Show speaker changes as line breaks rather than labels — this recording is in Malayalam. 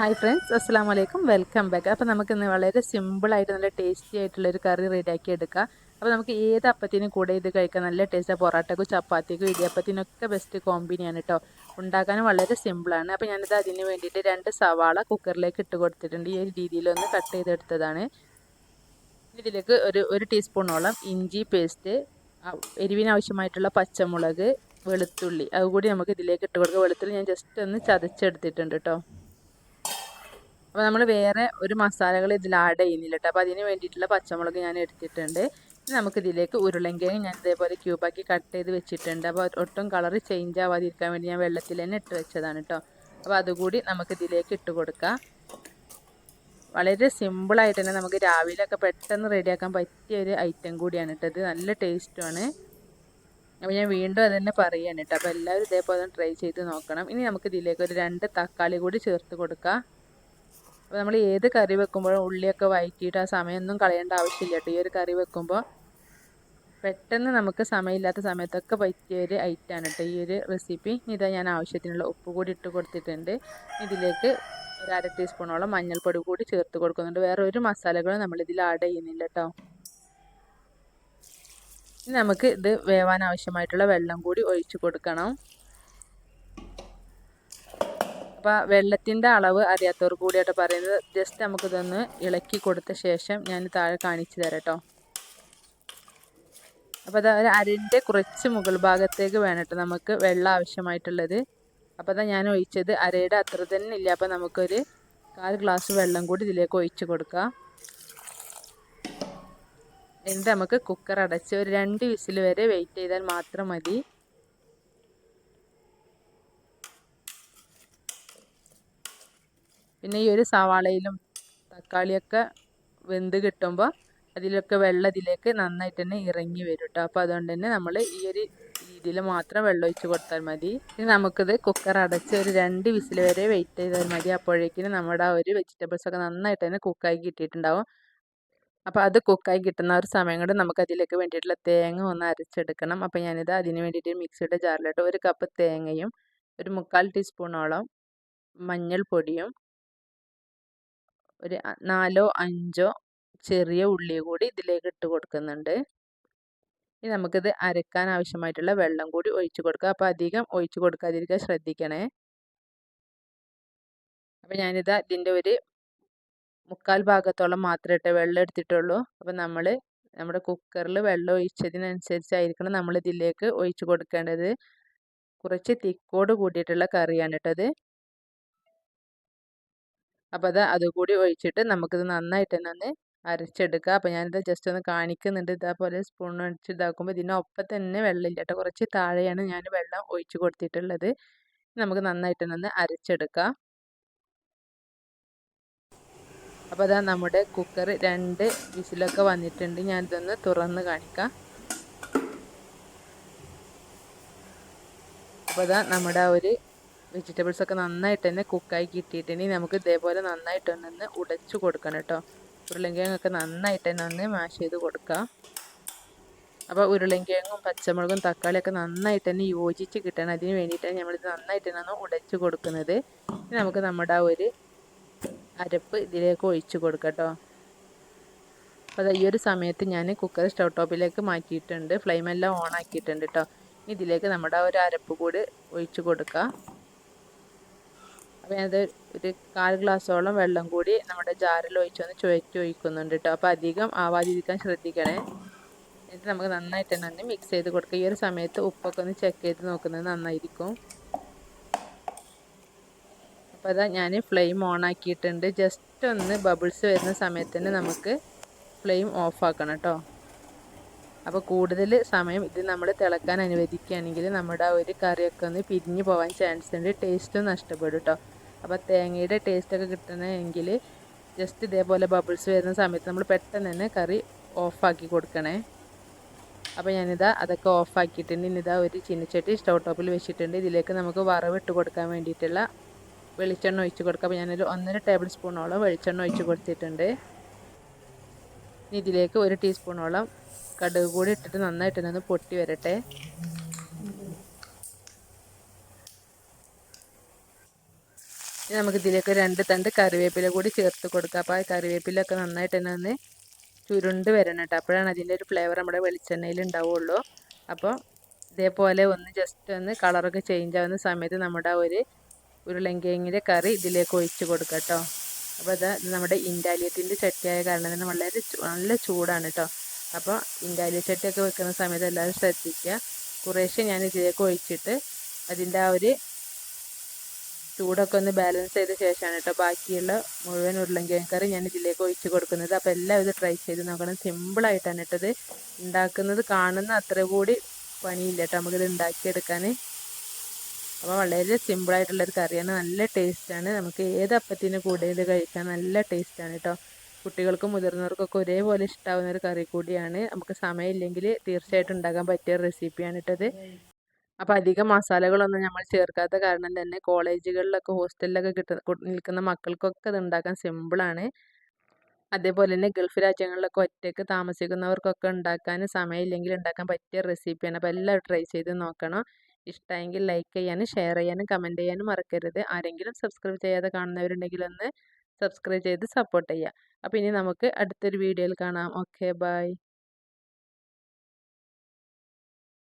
ഹായ് ഫ്രണ്ട്സ് അസ്സാം വലൈക്കും വെൽക്കം ബാക്ക് അപ്പോൾ നമുക്ക് ഇന്ന് വളരെ സിമ്പിളായിട്ട് നല്ല ടേസ്റ്റി ആയിട്ടുള്ള ഒരു കറി റെഡിയാക്കി എടുക്കാം. അപ്പോൾ നമുക്ക് ഏത് അപ്പത്തിനും കൂടെ ഇത് കഴിക്കാൻ നല്ല ടേസ്റ്റ് പൊറോട്ടക്കും ചപ്പാത്തിക്കും ഇടിയപ്പത്തിനൊക്കെ ബെസ്റ്റ് കോമ്പിനിയാണ് കേട്ടോ ഉണ്ടാക്കാനും വളരെ സിമ്പിളാണ് അപ്പോൾ ഞാനിത് അതിന് വേണ്ടിയിട്ട് രണ്ട് സവാള കുക്കറിലേക്ക് ഇട്ട് കൊടുത്തിട്ടുണ്ട്. ഈ ഒരു രീതിയിലൊന്ന് കട്ട് ചെയ്തെടുത്തതാണ്. ഇതിലേക്ക് ഒരു ഒരു ടീസ്പൂണോളം ഇഞ്ചി പേസ്റ്റ് എരിവിനാവശ്യമായിട്ടുള്ള പച്ചമുളക് വെളുത്തുള്ളി. അതുകൂടി നമുക്ക് ഇതിലേക്ക് ഇട്ട് കൊടുക്കുക വെളുത്തുള്ളി ഞാൻ ജസ്റ്റ് ഒന്ന് ചതച്ചെടുത്തിട്ടുണ്ട് കേട്ടോ അപ്പോൾ നമ്മൾ വേറെ ഒരു മസാലകൾ ഇതിൽ ആഡ് ചെയ്യുന്നില്ല കേട്ടോ അപ്പോൾ അതിന് വേണ്ടിയിട്ടുള്ള പച്ചമുളക് ഞാൻ എടുത്തിട്ടുണ്ട്. നമുക്കിതിലേക്ക് ഉരുളങ്കിഴങ്ങ് ഞാൻ ഇതേപോലെ ക്യൂബാക്കി കട്ട് ചെയ്ത് വെച്ചിട്ടുണ്ട്. അപ്പോൾ ഒട്ടും കളർ ചേഞ്ച് ആവാതിരിക്കാൻ വേണ്ടി ഞാൻ വെള്ളത്തിൽ തന്നെ ഇട്ട് വെച്ചതാണ് കേട്ടോ അപ്പോൾ അതുകൂടി നമുക്ക് ഇതിലേക്ക് ഇട്ട് കൊടുക്കാം. വളരെ സിമ്പിളായിട്ട് തന്നെ നമുക്ക് രാവിലെയൊക്കെ പെട്ടെന്ന് റെഡിയാക്കാൻ പറ്റിയ ഒരു ഐറ്റം കൂടിയാണ് കേട്ടോ ഇത്. നല്ല ടേസ്റ്റുമാണ് അപ്പോൾ ഞാൻ വീണ്ടും അത് തന്നെ പറയുകയാണ് കേട്ടോ അപ്പോൾ എല്ലാവരും ഇതേപോലെ ട്രൈ ചെയ്ത് നോക്കണം. ഇനി നമുക്ക് ഇതിലേക്ക് ഒരു രണ്ട് തക്കാളി കൂടി ചേർത്ത് കൊടുക്കാം. നമ്മൾ ഏത് കറി വെക്കുമ്പോഴും ഉള്ളിയൊക്കെ വഴറ്റിയിട്ട് ആ സമയമൊന്നും കളയേണ്ട ആവശ്യമില്ല കേട്ടോ. ഈ ഒരു കറി വെക്കുമ്പോൾ പെട്ടെന്ന് നമുക്ക് സമയമില്ലാത്ത സമയത്തൊക്കെ പറ്റിയ ഒരു ഐറ്റമാണ് കേട്ടോ ഈ ഒരു റെസിപ്പി ഇതാ ഞാൻ ആവശ്യത്തിനുള്ള ഉപ്പ് കൂടി ഇട്ട് കൊടുത്തിട്ടുണ്ട്. ഇതിലേക്ക് ഒരു അര ടീസ്പൂണോളം മഞ്ഞൾപ്പൊടി കൂടി ചേർത്ത് കൊടുക്കുന്നുണ്ട്. വേറെ ഒരു മസാലകളും നമ്മളിതിൽ ആഡ് ചെയ്യുന്നില്ല കേട്ടോ. ഇനി നമുക്ക് ഇത് വേവാൻ ആവശ്യമായിട്ടുള്ള വെള്ളം കൂടി ഒഴിച്ച് കൊടുക്കണം. അപ്പോൾ വെള്ളത്തിന്റെ അളവ് അറിയാത്തവർ കൂടിയായിട്ട് പറയുന്നത്. ജസ്റ്റ് നമുക്കിതൊന്ന് ഇളക്കി കൊടുത്ത ശേഷം ഞാൻ താഴെ കാണിച്ചു തരാം കേട്ടോ അപ്പോൾ അത് അരിന്റെ കുറച്ച് മുകൾ ഭാഗത്തേക്ക് വേണം നമുക്ക് വെള്ളം ആവശ്യമായിട്ടുള്ളത്. അപ്പോൾ അതാ ഞാൻ ഒഴിച്ചത് അരയുടെ അത്ര തന്നെ ഇല്ല. അപ്പോൾ നമുക്കൊരു കാൽ ഗ്ലാസ് വെള്ളം കൂടി ഇതിലേക്ക് ഒഴിച്ച് കൊടുക്കാം. എന്നിട്ട് നമുക്ക് കുക്കർ അടച്ച് ഒരു രണ്ട് വിസിൽ വരെ വെയിറ്റ് ചെയ്താൽ മാത്രം മതി. പിന്നെ ഈ ഒരു സവാളയിലും തക്കാളിയൊക്കെ വെന്ത് കിട്ടുമ്പോൾ അതിലൊക്കെ വെള്ളം ഇതിലേക്ക് നന്നായിട്ട് തന്നെ ഇറങ്ങി വരും കേട്ടോ അപ്പോൾ അതുകൊണ്ട് തന്നെ നമ്മൾ ഈ ഒരു രീതിയിൽ മാത്രം വെള്ളം ഒഴിച്ച് കൊടുത്താൽ മതി. ഇനി നമുക്കിത് കുക്കർ അടച്ച് ഒരു രണ്ട് വിസിൽ വരെ വെയിറ്റ് ചെയ്താൽ മതി. അപ്പോഴേക്കിനും നമ്മുടെ ആ ഒരു വെജിറ്റബിൾസ് ഒക്കെ നന്നായിട്ട് തന്നെ കുക്കായി കിട്ടിയിട്ടുണ്ടാവും. അപ്പോൾ അത് കുക്കായി കിട്ടുന്ന ഒരു സമയം കൊണ്ട് നമുക്ക് അതിലേക്ക് വേണ്ടിയിട്ടുള്ള തേങ്ങ ഒന്ന് അരച്ചെടുക്കണം. അപ്പോൾ ഞാനിത് അതിന് വേണ്ടിയിട്ട് മിക്സിയുടെ ജാറിലിട്ട് ഒരു കപ്പ് തേങ്ങയും ഒരു മുക്കാൽ ടീസ്പൂണോളം മഞ്ഞൾപ്പൊടിയും ഒരു നാലോ അഞ്ചോ ചെറിയ ഉള്ളി കൂടി ഇതിലേക്ക് ഇട്ട് കൊടുക്കുന്നുണ്ട്. ഇനി നമുക്കിത് അരക്കാൻ ആവശ്യമായിട്ടുള്ള വെള്ളം കൂടി ഒഴിച്ച് കൊടുക്കുക. അപ്പോൾ അധികം ഒഴിച്ച് കൊടുക്കാതിരിക്കാൻ ശ്രദ്ധിക്കണേ. അപ്പോൾ ഞാനിത് ഇതിന്റെ ഒരു മുക്കാൽ ഭാഗത്തോളം മാത്രമേ ഇട്ട് വെള്ളം എടുത്തിട്ടുള്ളൂ. അപ്പോൾ നമ്മൾ നമ്മുടെ കുക്കറിൽ വെള്ളം ഒഴിച്ചതിനനുസരിച്ചായിരിക്കണം നമ്മൾ ഇതിലേക്ക് ഒഴിച്ച് കൊടുക്കേണ്ടത്. കുറച്ച് തിക്കോട് കൂടിയിട്ടുള്ള കറിയാണ് കേട്ടത് അപ്പോൾ അത് അതുകൂടി ഒഴിച്ചിട്ട് നമുക്കിത് നന്നായിട്ട് തന്നെ ഒന്ന് അരച്ചെടുക്കുക അപ്പോൾ ഞാനിത് ജസ്റ്റ് ഒന്ന് കാണിക്കുന്നുണ്ട്. ഇതേപോലെ സ്പൂൺ വെച്ച് ഇതാക്കുമ്പോൾ ഇതിനൊപ്പം തന്നെ വെള്ളമില്ല കേട്ടോ. കുറച്ച് താഴെയാണ് ഞാൻ വെള്ളം ഒഴിച്ച് കൊടുത്തിട്ടുള്ളത്. നമുക്ക് നന്നായിട്ട് ഒന്ന് അരച്ചെടുക്കാം. അപ്പോൾ അതാ നമ്മുടെ കുക്കർ രണ്ട് വിസിലൊക്കെ വന്നിട്ടുണ്ട്. ഞാനിതൊന്ന് തുറന്ന് കാണിക്കാം. അപ്പോൾ അതാ നമ്മുടെ ഒരു വെജിറ്റബിൾസ് ഒക്കെ നന്നായിട്ട് തന്നെ കുക്കായി കിട്ടിയിട്ടുണ്ടെങ്കിൽ നമുക്ക് ഇതേപോലെ നന്നായിട്ട് ഒന്ന് ഉടച്ചു കൊടുക്കണം കേട്ടോ. ഉരുളൻകിഴങ്ങൊക്കെ നന്നായിട്ട് തന്നെ ഒന്ന് മാഷ് ചെയ്ത് കൊടുക്കാം. അപ്പോൾ ഉരുളൻകിഴങ്ങും പച്ചമുളകും തക്കാളിയൊക്കെ നന്നായിട്ട് തന്നെ യോജിച്ച് കിട്ടണം. അതിന് വേണ്ടിയിട്ടാണ് നമ്മളിത് നന്നായിട്ട് തന്നെ ഒന്ന് ഉടച്ചു കൊടുക്കുന്നത്. നമുക്ക് നമ്മുടെ ആ ഒരു അരപ്പ് ഇതിലേക്ക് ഒഴിച്ചു കൊടുക്കാം കേട്ടോ. അപ്പോൾ ഈ ഒരു സമയത്ത് ഞാൻ കുക്കർ സ്റ്റൗ ടോപ്പിലേക്ക് മാറ്റിയിട്ടുണ്ട്. ഫ്ലെയിമെല്ലാം ഓൺ ആക്കിയിട്ടുണ്ട് കേട്ടോ. ഇതിലേക്ക് നമ്മുടെ ആ ഒരു അരപ്പ് കൂടി ഒഴിച്ചു കൊടുക്കുക അപ്പോൾ ഞാനത് ഒരു കാൽ ഗ്ലാസ്സോളം വെള്ളം കൂടി നമ്മുടെ ജാറിൽ ഒഴിച്ചൊന്ന് ചുഴറ്റി ഒഴിക്കുന്നുണ്ട് കേട്ടോ അപ്പോൾ അധികം ആവാതിരിക്കാൻ ശ്രദ്ധിക്കണേ. എന്നിട്ട് നമുക്ക് നന്നായിട്ട് തന്നെ മിക്സ് ചെയ്ത് കൊടുക്കുക ഈ ഒരു സമയത്ത് ഉപ്പൊക്കെ ഒന്ന് ചെക്ക് ചെയ്ത് നോക്കുന്നത് നന്നായിരിക്കും. അപ്പോൾ അതാ ഞാൻ ഫ്ലെയിം ഓൺ ആക്കിയിട്ടുണ്ട്. ജസ്റ്റ് ഒന്ന് ബബിൾസ് വരുന്ന സമയത്ത് തന്നെ നമുക്ക് ഫ്ലെയിം ഓഫ് ആക്കണം കേട്ടോ അപ്പോൾ കൂടുതൽ സമയം ഇത് നമ്മൾ തിളക്കാൻ അനുവദിക്കുകയാണെങ്കിൽ നമ്മുടെ ആ ഒരു കറിയൊക്കെ ഒന്ന് പിരിഞ്ഞു പോകാൻ ചാൻസ് ഉണ്ട്. ടേസ്റ്റും നഷ്ടപ്പെടും കേട്ടോ അപ്പോൾ തേങ്ങയുടെ ടേസ്റ്റൊക്കെ കിട്ടണമെങ്കിൽ ജസ്റ്റ് ഇതേപോലെ ബബിൾസ് വരുന്ന സമയത്ത് നമ്മൾ പെട്ടെന്ന് തന്നെ കറി ഓഫാക്കി കൊടുക്കണേ. അപ്പോൾ ഞാനിതാ അതൊക്കെ ഓഫാക്കിയിട്ടുണ്ട് ഇനിതാ ഒരു ചിന്നിച്ചട്ടി സ്റ്റൗ ടോപ്പിൽ വെച്ചിട്ടുണ്ട്. ഇതിലേക്ക് നമുക്ക് വറവ് ഇട്ട് കൊടുക്കാൻ വേണ്ടിയിട്ടുള്ള വെളിച്ചെണ്ണ ഒഴിച്ച് കൊടുക്കുക അപ്പോൾ ഞാനൊരു ഒന്നര ടേബിൾ സ്പൂണോളം വെളിച്ചെണ്ണ ഒഴിച്ച് കൊടുത്തിട്ടുണ്ട്. ഇനി ഇതിലേക്ക് ഒരു ടീസ്പൂണോളം കടുക് കൂടി ഇട്ടിട്ട് നന്നായിട്ട് ഒന്ന് പൊട്ടി വരട്ടെ. ഇനി നമുക്ക് ഇതിലേക്ക് രണ്ട് തണ്ട് കറിവേപ്പില കൂടി ചേർത്ത് കൊടുക്കാം. അപ്പോൾ ആ കറിവേപ്പിലൊക്കെ നന്നായിട്ട് തന്നെ ഒന്ന് ചുരുണ്ട് വരണം കേട്ടോ. അപ്പോഴാണ് അതിന്റെ ഒരു ഫ്ലേവർ നമ്മുടെ വെളിച്ചെണ്ണയിൽ ഉണ്ടാവുള്ളൂ. അപ്പോൾ ഇതേപോലെ ഒന്ന് ജസ്റ്റ് ഒന്ന് കളറൊക്കെ ചേഞ്ച് ആവുന്ന സമയത്ത് നമ്മുടെ ഒരു ഉരുളങ്കിഴങ്ങിന്റെ കറി ഇതിലേക്ക് ഒഴിച്ച് കൊടുക്കുക കേട്ടോ. അപ്പോൾ അത് നമ്മുടെ ഇൻഡാലിയത്തിന്റെ ചട്ടിയായ കാരണം തന്നെ വളരെ നല്ല ചൂടാണ് കേട്ടോ. അപ്പോൾ ഇൻഡാലിയ ചട്ടിയൊക്കെ വെക്കുന്ന സമയത്ത് എല്ലാവരും ശ്രദ്ധിക്കുക. കുറേശ്ശെ ഞാൻ ഇതിലേക്ക് ഒഴിച്ചിട്ട് അതിന്റെ ആ ഒരു ചൂടൊക്കെ ഒന്ന് ബാലൻസ് ചെയ്ത ശേഷമാണ് കേട്ടോ ബാക്കിയുള്ള മുഴുവൻ ഉരുളങ്കിഴങ്ങ് കറി ഞാൻ ഇതിലേക്ക് ഒഴിച്ച് കൊടുക്കുന്നത്. അപ്പോൾ ഇത് ട്രൈ ചെയ്ത് നോക്കണം. സിമ്പിളായിട്ടാണ് കേട്ടത് ഉണ്ടാക്കുന്നത്. കാണുന്ന അത്ര കൂടി പണിയില്ല കേട്ടോ നമുക്കിത് ഉണ്ടാക്കിയെടുക്കാൻ. അപ്പോൾ വളരെ സിമ്പിളായിട്ടുള്ളൊരു കറിയാണ്. നല്ല ടേസ്റ്റാണ് നമുക്ക് ഏത് അപ്പത്തിന് കൂടെ ഇത് കഴിക്കാൻ നല്ല ടേസ്റ്റാണ് കേട്ടോ കുട്ടികൾക്കും മുതിർന്നവർക്കൊക്കെ ഒരേപോലെ ഇഷ്ടാവുന്ന ഒരു കറി കൂടിയാണ്. നമുക്ക് സമയമില്ലെങ്കിൽ തീർച്ചയായിട്ടും ഉണ്ടാക്കാൻ പറ്റിയ റെസിപ്പിയാണ് ഇട്ടത് അപ്പോൾ അധികം മസാലകളൊന്നും നമ്മൾ ചേർക്കാത്ത കാരണം തന്നെ കോളേജുകളിലൊക്കെ ഹോസ്റ്റലിലൊക്കെ കിട്ടുന്ന നിൽക്കുന്ന മക്കൾക്കൊക്കെ ഇത് ഉണ്ടാക്കാൻ സിമ്പിളാണ് അതേപോലെ തന്നെ ഗൾഫ് രാജ്യങ്ങളിലൊക്കെ ഒറ്റയ്ക്ക് താമസിക്കുന്നവർക്കൊക്കെ ഉണ്ടാക്കാൻ സമയമില്ലെങ്കിൽ ഉണ്ടാക്കാൻ പറ്റിയ റെസിപ്പിയാണ് അപ്പോൾ എല്ലാവരും ട്രൈ ചെയ്ത് നോക്കണം. ഇഷ്ടമെങ്കിൽ ലൈക്ക് ചെയ്യാനും ഷെയർ ചെയ്യാനും കമന്റ് ചെയ്യാനും മറക്കരുത്. ആരെങ്കിലും സബ്സ്ക്രൈബ് ചെയ്യാതെ കാണുന്നവരുണ്ടെങ്കിൽ ഒന്ന് സബ്സ്ക്രൈബ് ചെയ്ത് സപ്പോർട്ട് ചെയ്യുക. അപ്പോൾ ഇനി നമുക്ക് അടുത്തൊരു വീഡിയോയിൽ കാണാം. Okay bye